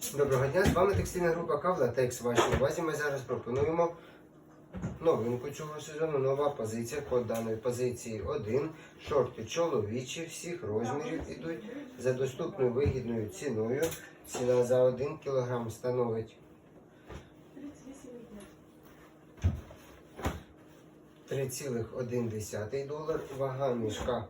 Доброго дня, з вами текстильна група Кавлатекс. Вашій увазі ми зараз пропонуємо новинку цього сезону. Нова позиція. Код даної позиції 1. Шорти чоловічі всіх розмірів ідуть за доступною вигідною ціною. Ціна за 1 кг становить 3,1 долар. Вага мішка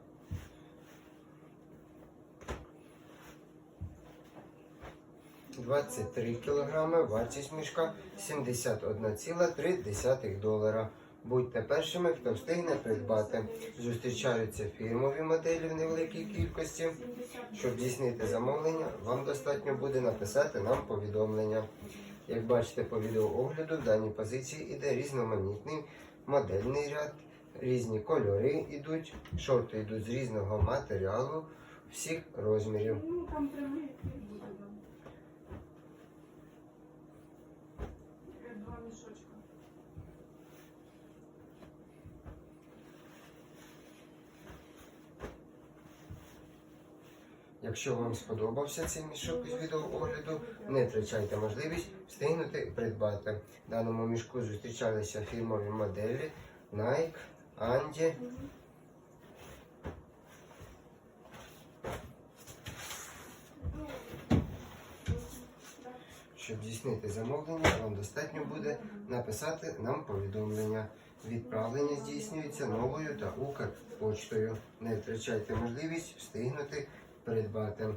23 кг, вартість мішка 71,3 долара. Будьте першими, хто встигне придбати. Зустрічаються фірмові моделі в невеликій кількості. Щоб здійснити замовлення, вам достатньо буде написати нам повідомлення. Як бачите по відеоогляду, в даній позиції іде різноманітний модельний ряд, різні кольори йдуть, шорти йдуть з різного матеріалу, всіх розмірів. Мішочка. Якщо вам сподобався цей мішок із відеоогляду, не втрачайте можливість встигнути і придбати. В даному мішку зустрічалися фірмові моделі Nike, Andy. Щоб здійснити замовлення, вам достатньо буде написати нам повідомлення. Відправлення здійснюється новою та Укрпочтою. Не втрачайте можливість встигнути придбати.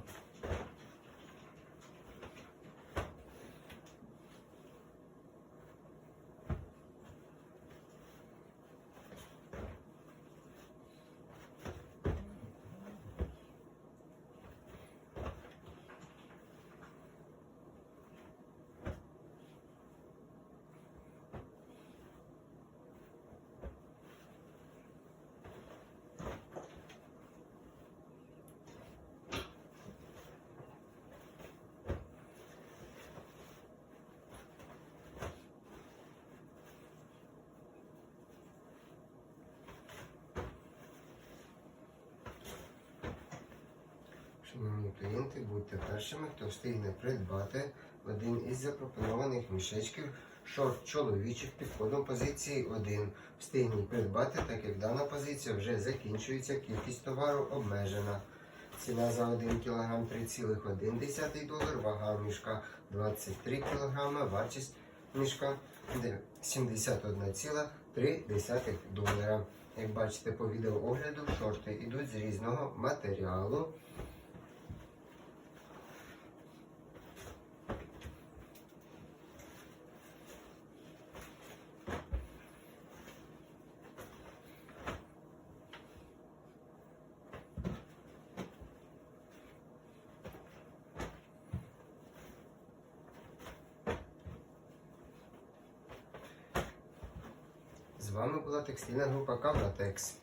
Шановні клієнти, будьте першими, хто встигне придбати один із запропонованих мішечків шорт чоловічих під кодом позиції 1. Встигніть придбати, так як дана позиція вже закінчується, кількість товару обмежена. Ціна за 1 кг 3,1 долар, вага мішка 23 кг, вартість мішка 71,3 долара. Як бачите по відеоогляду, шорти йдуть з різного матеріалу. З вами була текстильна група Кавлатекс.